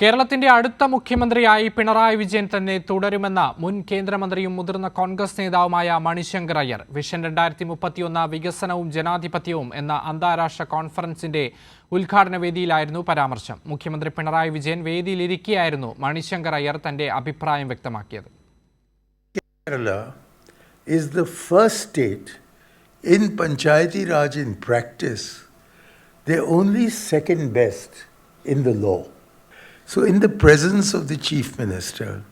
കേരളത്തിന്റെ അടുത്ത മുഖ്യമന്ത്രിയായി പിണറായി വിജയൻ തന്നെ തുടരുമെന്ന മുൻ കേന്ദ്രമന്ത്രിയും മുതിർന്ന കോൺഗ്രസ് നേതാവുമായ മണിശങ്കർ അയ്യർ വിഷൻ രണ്ടായിരത്തി മുപ്പത്തിയൊന്ന് വികസനവും ജനാധിപത്യവും എന്ന അന്താരാഷ്ട്ര കോൺഫറൻസിന്റെ ഉദ്ഘാടന വേദിയിലായിരുന്നു പരാമർശം മുഖ്യമന്ത്രി പിണറായി വിജയൻ വേദിയിലിരിക്കെയായിരുന്നു മണിശങ്കർ അയ്യർ തന്റെ അഭിപ്രായം വ്യക്തമാക്കിയത് Kerala is the first state in Panchayati Raj in practice. They're only second best in the law. So, in the presence of the Chief Minister,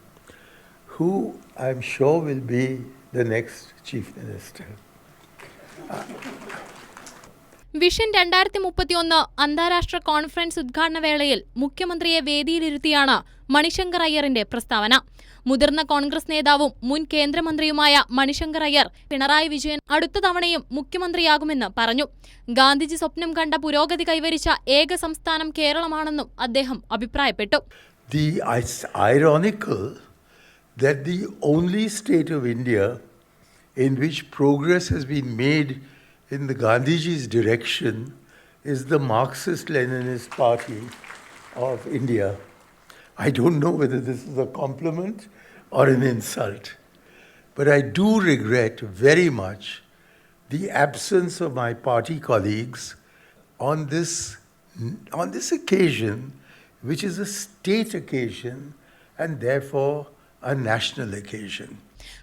who I'm sure will be the next Chief Minister, vision രണ്ടായിരത്തി മുപ്പത്തിയൊന്ന് അന്താരാഷ്ട്ര conference ഉദ്ഘാടന വേളയിൽ മുഖ്യമന്ത്രിയെ വേദിയിലിരുത്തിയാണ് മണിശങ്കർ അയ്യറിന്റെ പ്രസ്താവന. മുതിർന്ന കോൺഗ്രസ് നേതാവും മുൻ കേന്ദ്രമന്ത്രിയുമായ മണിശങ്കർ അയ്യർ പിണറായി വിജയൻ അടുത്ത തവണയും മുഖ്യമന്ത്രിയാകുമെന്ന് പറഞ്ഞു. ഗാന്ധിജി സ്വപ്നം കണ്ട പുരോഗതി കൈവരിച്ച ഏക സംസ്ഥാനം കേരളമാണെന്നും അദ്ദേഹം അഭിപ്രായപ്പെട്ടു. The it's ironical that the only state of India in which in the Gandhiji's direction is the Marxist Leninist Party of India. I don't know whether this is a compliment or an insult, but I do regret very much the absence of my party colleagues on this on this occasion, which is a state occasion and therefore a national occasion.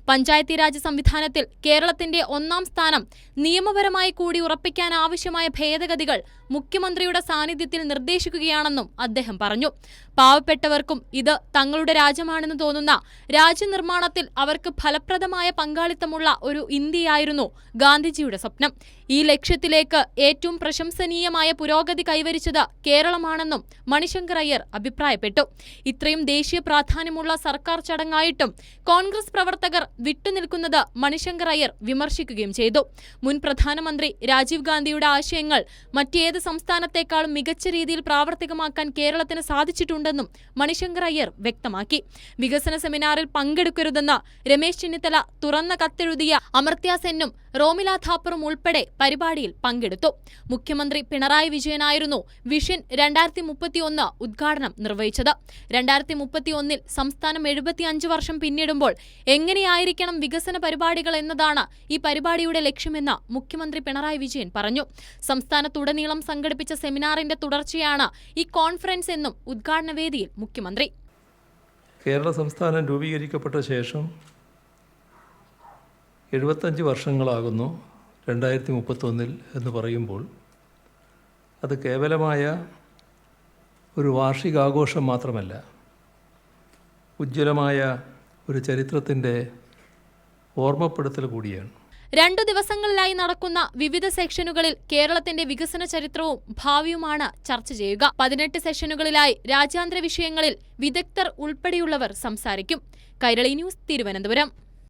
Panchayati Raj സംവിധാനത്തിൽ കേരളത്തിന്റെ ഒന്നാം സ്ഥാനം നിയമപരമായി കൂടി ഉറപ്പിക്കാൻ ആവശ്യമായ ഭേദഗതികൾ മുഖ്യമന്ത്രിയുടെ സാന്നിധ്യത്തിൽ നിർദ്ദേശിക്കുകയാണെന്നും അദ്ദേഹം പറഞ്ഞു. പാവപ്പെട്ടവർക്കും ഇത് തങ്ങളുടെ രാജ്യമാണെന്ന് തോന്നുന്ന രാജ്യനിർമ്മാണത്തിൽ അവർക്ക് ഫലപ്രദമായ പങ്കാളിത്തമുള്ള ഒരു ഇന്ത്യയായിരുന്നു ഗാന്ധിജിയുടെ സ്വപ്നം. ഈ ലക്ഷ്യത്തിലേക്ക് ഏറ്റവും പ്രശംസനീയമായ പുരോഗതി കൈവരിച്ചത് കേരളമാണെന്നും മണിശങ്കർ അയ്യർ അഭിപ്രായപ്പെട്ടു. ഇത്രയും ദേശീയ പ്രാധാന്യമുള്ള സർക്കാർ ചടങ്ങായിട്ടും കോൺഗ്രസ് പ്രവർത്തകർ വിട്ടുനിൽക്കുന്നത് മണിശങ്കർ അയ്യർ വിമർശിക്കുകയും ചെയ്തു. മുൻ പ്രധാനമന്ത്രി രാജീവ് ഗാന്ധിയുടെ ആശയങ്ങൾ മറ്റേത് സംസ്ഥാനത്തെക്കാളും മികച്ച രീതിയിൽ പ്രാവർത്തികമാക്കാൻ കേരളത്തിന് സാധിച്ചിട്ടുണ്ടെന്നും മണിശങ്കർ അയ്യർ വ്യക്തമാക്കി. വികസന സെമിനാറിൽ പങ്കെടുക്കരുതെന്ന് രമേശ് ചെന്നിത്തല തുറന്ന കത്തെഴുതിയ അമർത്യ സെന്നും റോമില ഥാപ്പറും ഉൾപ്പെടെ പരിപാടിയിൽ പങ്കെടുത്തു. മുഖ്യമന്ത്രി പിണറായി വിജയനായിരുന്നു വിഷൻ രണ്ടായിരത്തി മുപ്പത്തിയൊന്ന് ഉദ്ഘാടനം നിർവഹിച്ചത്. രണ്ടായിരത്തി മുപ്പത്തിയൊന്നിൽ സംസ്ഥാനം എഴുപത്തിയഞ്ച് വർഷം പിന്നിടുമ്പോൾ എങ്ങനെയായിരിക്കണം വികസന പരിപാടികൾ എന്നതാണ് ഈ പരിപാടിയുടെ ലക്ഷ്യമെന്ന് മുഖ്യമന്ത്രി പിണറായി വിജയൻ പറഞ്ഞു. സംസ്ഥാനത്തുടനീളം സംഘടിപ്പിച്ച സെമിനാറിന്റെ തുടർച്ചയാണ് ഈ കോൺഫറൻസ് എന്നും ഉദ്ഘാടന വേദിയിൽ മുഖ്യമന്ത്രി. കേരള സംസ്ഥാനം രൂപീകരിക്കപ്പെട്ട ശേഷം എഴുപത്തഞ്ച് വർഷങ്ങളാകുന്നു രണ്ടായിരത്തി മുപ്പത്തൊന്നിൽ എന്ന് പറയുമ്പോൾ. അത് കേവലമായ ഒരു വാർഷികാഘോഷം മാത്രമല്ല ഉജ്ജ്വലമായ ഒരു ചരിത്രത്തിന്റെ ഓർമ്മപ്പെടുത്തൽ കൂടിയാണ്. രണ്ടു ദിവസങ്ങളിലായി നടക്കുന്ന വിവിധ സെക്ഷനുകളിൽ കേരളത്തിന്റെ വികസന ചരിത്രവും ഭാവിയുമാണ് ചർച്ച ചെയ്യുക. പതിനെട്ട് സെഷനുകളിലായി രാജ്യാന്തര വിഷയങ്ങളിൽ വിദഗ്ധർ ഉൾപ്പെടെയുള്ളവർ സംസാരിക്കും. കൈരളി ന്യൂസ് തിരുവനന്തപുരം.